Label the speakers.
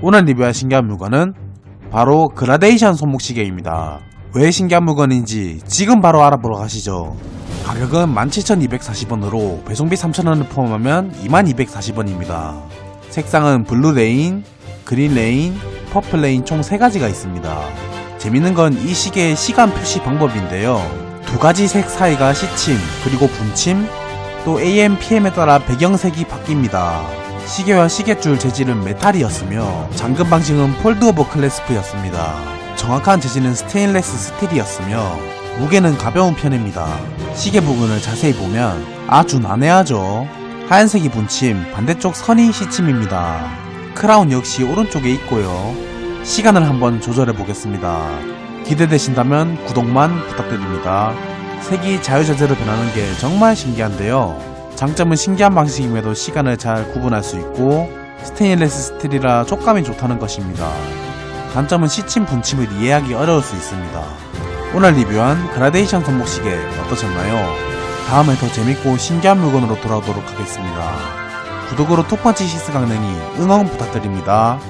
Speaker 1: 오늘 리뷰할 신기한 물건은 바로 그라데이션 손목시계입니다. 왜 신기한 물건인지 지금 바로 알아보러 가시죠. 가격은 17,240원으로 배송비 3,000원을 포함하면 2240원입니다. 색상은 블루 레인, 그린 레인, 퍼플 레인 총 3가지가 있습니다. 재밌는 건 이 시계의 시간 표시 방법인데요. 두 가지 색 사이가 시침, 그리고 분침, 또 AM, PM에 따라 배경색이 바뀝니다. 시계와 시계줄 재질은 메탈이었으며 잠금 방식은 폴드 오버 클래스프였습니다. 정확한 재질은 스테인레스 스틸이었으며 무게는 가벼운 편입니다. 시계 부분을 자세히 보면 아주 난해하죠. 하얀색이 분침, 반대쪽 선이 시침입니다. 크라운 역시 오른쪽에 있고요. 시간을 한번 조절해 보겠습니다. 기대되신다면 구독만 부탁드립니다. 색이 자유자재로 변하는 게 정말 신기한데요. 장점은 신기한 방식임에도 시간을 잘 구분할 수 있고 스테인레스 스틸이라 촉감이 좋다는 것입니다. 단점은 시침 분침을 이해하기 어려울 수 있습니다. 오늘 리뷰한 그라데이션 손목시계 어떠셨나요? 다음에 더 재밌고 신기한 물건으로 돌아오도록 하겠습니다. 구독으로 톡펀치 시스 강냉이 응원 부탁드립니다.